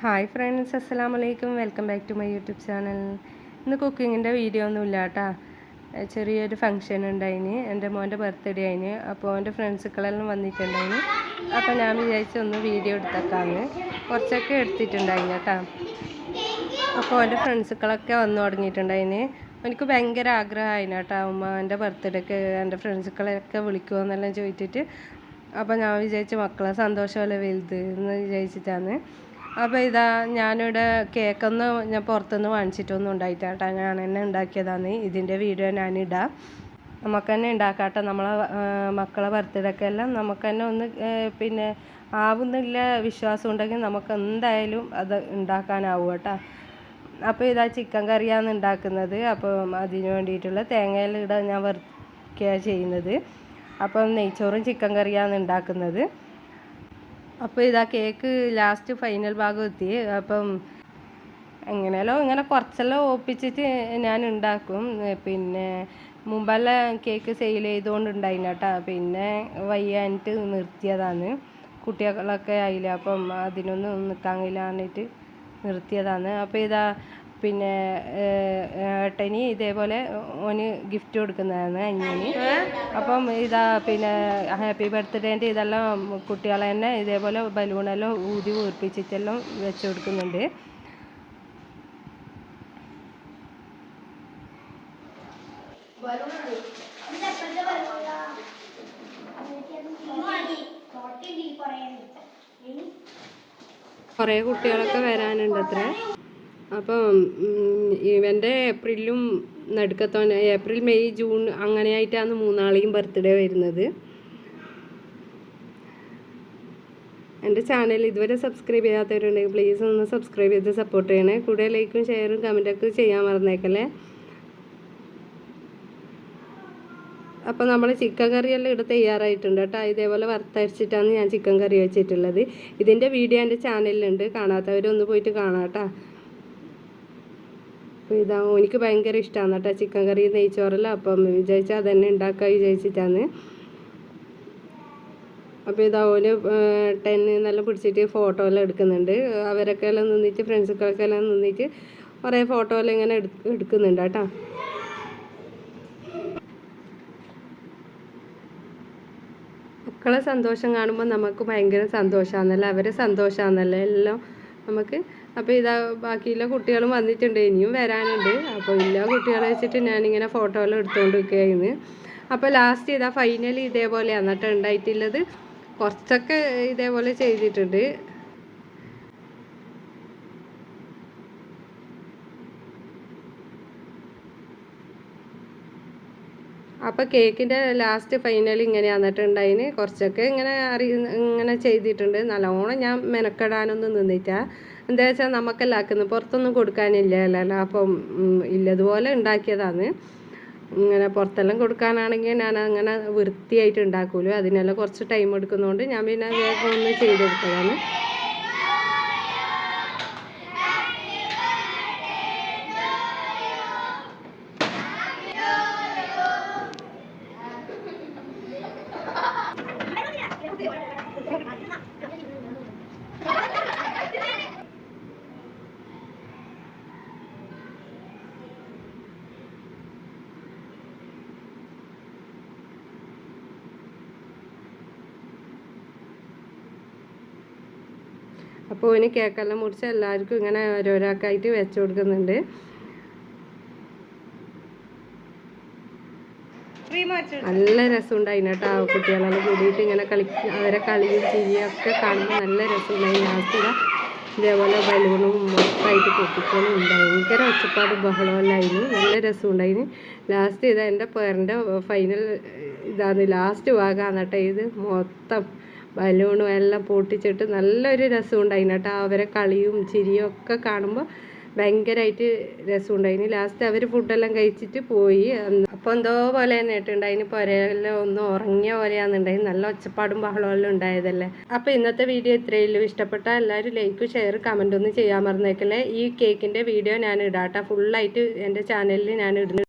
Hi friends അസ്സാം വലൈക്കും welcome back to my YouTube channel ഇന്ന് കുക്കിങ്ങിന്റെ വീഡിയോ ഒന്നും ഇല്ല കേട്ടോ ചെറിയൊരു ഫങ്ഷൻ ഉണ്ടായിന്. എന്റെ മോന്റെ ബർത്ത്ഡേ ആയിന്. അപ്പോൾ എന്റെ ഫ്രണ്ട്സുകളെല്ലാം വന്നിട്ടുണ്ടായിന്. അപ്പോൾ ഞാൻ വിചാരിച്ചു ഒന്ന് വീഡിയോ എടുത്തേക്കാന്ന്. കുറച്ചൊക്കെ എടുത്തിട്ടുണ്ടായിന് കേട്ടോ അപ്പോൾ എന്റെ ഫ്രണ്ട്സുകളൊക്കെ വന്നു തുടങ്ങിയിട്ടുണ്ടായിന്. എനിക്ക് ഭയങ്കര ആഗ്രഹമായിന് കേട്ടോ അമ്മ എന്റെ ബർത്ത്ഡേക്ക് എന്റെ ഫ്രണ്ട്സുകളെയൊക്കെ വിളിക്കുമോ എന്നെല്ലാം ചോദിച്ചിട്ട്. അപ്പോൾ ഞാൻ വിചാരിച്ചു മക്കളെ സന്തോഷമല്ലേ വലുത് എന്ന് വിചാരിച്ചിട്ടാണ് അപ്പോൾ ഇതാ ഞാനിവിടെ കേക്കൊന്ന് ഞാൻ പുറത്തുനിന്ന് വാങ്ങിച്ചിട്ടൊന്നും ഉണ്ടായിട്ടാട്ടാ ഞാൻ തന്നെ ഉണ്ടാക്കിയതാണ് ഇതിന്റെ വീഡിയോ ഞാനിടാം. നമുക്ക് തന്നെ ഉണ്ടാക്കാട്ടെ. നമ്മളെ മക്കളെ ബർത്ത്ഡേക്ക് എല്ലാം നമുക്ക് തന്നെ ഒന്ന് പിന്നെ ആവുന്നില്ല വിശ്വാസം ഉണ്ടെങ്കിൽ നമുക്ക് എന്തായാലും അത് ഉണ്ടാക്കാനാവും കേട്ടോ. അപ്പോൾ ഇതാ ചിക്കൻ കറിയാണ് ഉണ്ടാക്കുന്നത്. അപ്പോൾ അതിന് വേണ്ടിയിട്ടുള്ള തേങ്ങയിലിടാൻ ഞാൻ വറുക്കുക ചെയ്യുന്നത്. അപ്പം നെയ്ച്ചോറും ചിക്കൻ കറിയാണ് ഉണ്ടാക്കുന്നത്. അപ്പോൾ ഇതാ കേക്ക് ലാസ്റ്റ് ഫൈനൽ ഭാഗം എത്തി. അപ്പം എങ്ങനെയല്ലോ ഇങ്ങനെ കുറച്ചെല്ലാം ഒപ്പിച്ചിട്ട് ഞാൻ ഉണ്ടാക്കും. പിന്നെ മുമ്പെല്ലാം കേക്ക് സെയിൽ ചെയ്തുകൊണ്ടുണ്ടായിന് കേട്ടോ. പിന്നെ വയ്യാനിട്ട് നിർത്തിയതാണ്. കുട്ടികളൊക്കെ ആയില്ല അപ്പം അതിനൊന്നും നിൽക്കാൻ കഴിയില്ല നിർത്തിയതാണ്. അപ്പോൾ ഇതാ പിന്നെ ഏട്ടനി ഇതേപോലെ ഓന് ഗിഫ്റ്റ് കൊടുക്കുന്നതാണ് അഞ്ഞിന് അപ്പം ഇതാ പിന്നെ ഹാപ്പി ബർത്ത്ഡേന്റെ ഇതെല്ലാം കുട്ടികളെ തന്നെ ഇതേപോലെ ബലൂണെല്ലാം ഊതി വീർപ്പിച്ചിട്ടെല്ലാം വെച്ച് കൊടുക്കുന്നുണ്ട്. കുറേ കുട്ടികളൊക്കെ വരാനുണ്ട് അത്ര അപ്പം ഇവന്റെ ഏപ്രിലും നടുക്കത്തോൻ ഏപ്രിൽ മെയ് ജൂൺ അങ്ങനെയായിട്ടാണ് മൂന്നാളെയും ബർത്ത്ഡേ വരുന്നത്. എന്റെ ചാനൽ ഇതുവരെ സബ്സ്ക്രൈബ് ചെയ്യാത്തവരുണ്ടെങ്കിൽ പ്ലീസ് ഒന്ന് സബ്സ്ക്രൈബ് ചെയ്ത് സപ്പോർട്ട് ചെയ്യണേ. കൂടെ ലൈക്കും ഷെയറും കമന്റൊക്കെ ചെയ്യാൻ മറന്നേക്കല്ലേ? അപ്പോൾ നമ്മൾ ചിക്കൻ കറിയെല്ലാം ഇവിടെ തയ്യാറായിട്ടുണ്ട് കേട്ടോ. ഇതേപോലെ വറുത്തരച്ചിട്ടാണ് ഞാൻ ചിക്കൻ കറി വെച്ചിട്ടുള്ളത്. ഇതിന്റെ വീഡിയോ എന്റെ ചാനലിലുണ്ട് കാണാത്തവരൊന്ന് പോയിട്ട് കാണാം കേട്ടോ. അപ്പോൾ ഇതാ എനിക്ക് ഭയങ്കര ഇഷ്ടമാണ് കേട്ടോ ചിക്കൻ കറി നെയ്ച്ചോറല്ല. അപ്പം വിചാരിച്ചാൽ അതന്നെ ഉണ്ടാക്കാൻ വിചാരിച്ചിട്ടാണ്. അപ്പോൾ ഇതാ ഓന് ടെന്ന് നല്ല പിടിച്ചിട്ട് ഫോട്ടോ എല്ലാം എടുക്കുന്നുണ്ട്. അവരൊക്കെ എല്ലാം നിന്നിട്ട് ഫ്രണ്ട്സുകളൊക്കെ എല്ലാം നിന്നിട്ട് കുറേ ഫോട്ടോ എല്ലാം ഇങ്ങനെ എടുക്കുന്നുണ്ട് കേട്ടോ. മക്കളെ സന്തോഷം കാണുമ്പോൾ നമുക്ക് ഭയങ്കര സന്തോഷമാണെന്നല്ലേ അവരെ സന്തോഷമാണെന്നല്ലേ എല്ലാം നമുക്ക് അപ്പോൾ ഇതാ ബാക്കിയുള്ള കുട്ടികളും വന്നിട്ടുണ്ട് ഇനിയും വരാനുണ്ട്. അപ്പോൾ എല്ലാ കുട്ടികളെ വെച്ചിട്ട് ഞാനിങ്ങനെ ഫോട്ടോ എല്ലാം എടുത്തുകൊണ്ട് നിൽക്കുകയായിരുന്നു അപ്പോൾ ലാസ്റ്റ് ഇതാ ഫൈനലി ഇതേപോലെ കേട്ടോ ഉണ്ടായിട്ടുള്ളത് കുറച്ചൊക്കെ ഇതേപോലെ ചെയ്തിട്ടുണ്ട്. അപ്പോൾ കേക്കിന്റെ ലാസ്റ്റ് ഫൈനൽ ഇങ്ങനെ വന്നിട്ടുണ്ടായിന് കുറച്ചൊക്കെ ഇങ്ങനെ അറി ഇങ്ങനെ ചെയ്തിട്ടുണ്ട്. നല്ലോണം ഞാൻ മെനക്കെടാനൊന്നും നിന്നിട്ടാ എന്താ വെച്ചാൽ നമുക്കല്ല ആക്കുന്നത് പുറത്തൊന്നും കൊടുക്കാനില്ലല്ലോ അപ്പം ഇല്ലതുപോലെ ഉണ്ടാക്കിയതാണ്. ഇങ്ങനെ പുറത്തെല്ലാം കൊടുക്കാനാണെങ്കിൽ ഞാൻ അങ്ങനെ വൃത്തിയായിട്ട് ഉണ്ടാക്കുമല്ലോ അതിനെല്ലാം കുറച്ച് ടൈം എടുക്കുന്നതുകൊണ്ട് ഞാൻ പിന്നെ വേഗം ഒന്ന് ചെയ്തെടുത്തതാണ്. അപ്പോൾ ഇനി കേക്കെല്ലാം മുറിച്ച് എല്ലാവർക്കും ഇങ്ങനെ ഓരോരാക്കായിട്ട് വെച്ച് കൊടുക്കുന്നുണ്ട്. നല്ല രസമുണ്ടായിന് കേട്ടോ ആ കുട്ടികളെല്ലാം കൂടിയിട്ട് ഇങ്ങനെ കളി അവരെ കളിയും ചിരിയും ഒക്കെ കാണുമ്പോൾ നല്ല രസമുണ്ടായി ലാസ്റ്റ് ഇതേപോലെ ബലൂണും മൊത്തമായിട്ട് പൊട്ടിക്കലും ഭയങ്കര ഒച്ചപ്പാട് ബഹളമല്ലായിരുന്നു നല്ല രസമുണ്ടായിന്. ലാസ്റ്റ് ഇത് എന്റെ പേരന്റെ ഫൈനൽ ഇതാണ് ലാസ്റ്റ് ഭാഗമാണ് കേട്ടോ ഇത് മൊത്തം. ബലൂണും എല്ലാം പൊട്ടിച്ചിട്ട് നല്ലൊരു രസമുണ്ടായിന് കേട്ടോ. അവരെ കളിയും ചിരിയും ഒക്കെ കാണുമ്പോൾ ഭയങ്കരമായിട്ട് രസമുണ്ടായിന്. ലാസ്റ്റ് അവർ ഫുഡെല്ലാം കഴിച്ചിട്ട് പോയി. അപ്പോൾ എന്തോ പോലെ തന്നെ ഇട്ടുണ്ടായിന് പുരയെല്ലാം ഒന്ന് ഉറങ്ങിയ പോലെയാണെന്നുണ്ടായി നല്ല ഒച്ചപ്പാടും ബഹളമെല്ലാം ഉണ്ടായതല്ലേ. അപ്പോൾ ഇന്നത്തെ വീഡിയോ ഇത്രയുള്ളൂ ഇഷ്ടപ്പെട്ട എല്ലാവരും ലൈക്ക് ഷെയർ കമന്റ് ഒന്നും ചെയ്യാൻ മറന്നേക്കല്ലേ. ഈ കേക്കിന്റെ വീഡിയോ ഞാൻ ഇടാം കേട്ടോ. ഫുള്ളായിട്ട് എന്റെ ചാനലിൽ ഞാൻ ഇടുന്നു